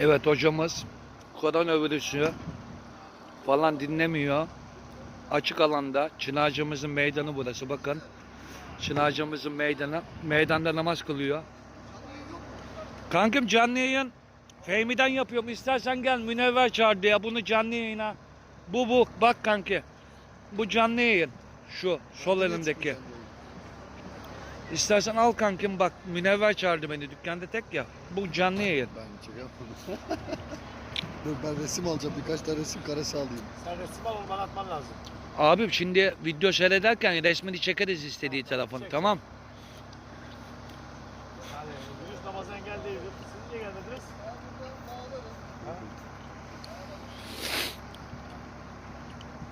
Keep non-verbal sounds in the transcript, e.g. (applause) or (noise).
Evet hocamız koronavirüsü falan dinlemiyor. Açık alanda Çınarcamızın meydanı burası bakın. Çınarcamızın meydanı. Meydanda namaz kılıyor. Kankim canlı yayın Fehmi'den yapıyorum. İstersen gel Münevver çağırdı ya bunu canlı yayına. Bu bu bak kanki. Bu canlı yayın. Şu sol elimdeki. İstersen al kankim bak Münevver çağırdı beni dükkanda tek ya. Bu canlı yayın. Ben şey yapmadım. (laughs) Dur ben resim alacağım birkaç tane resim karesi alayım. Sen resim al bana atman lazım. Abi şimdi video seyrederken resmini çekeriz istediği telefonu çek. tamam. Yani, namazdan geldi. Siz niye gelmediniz?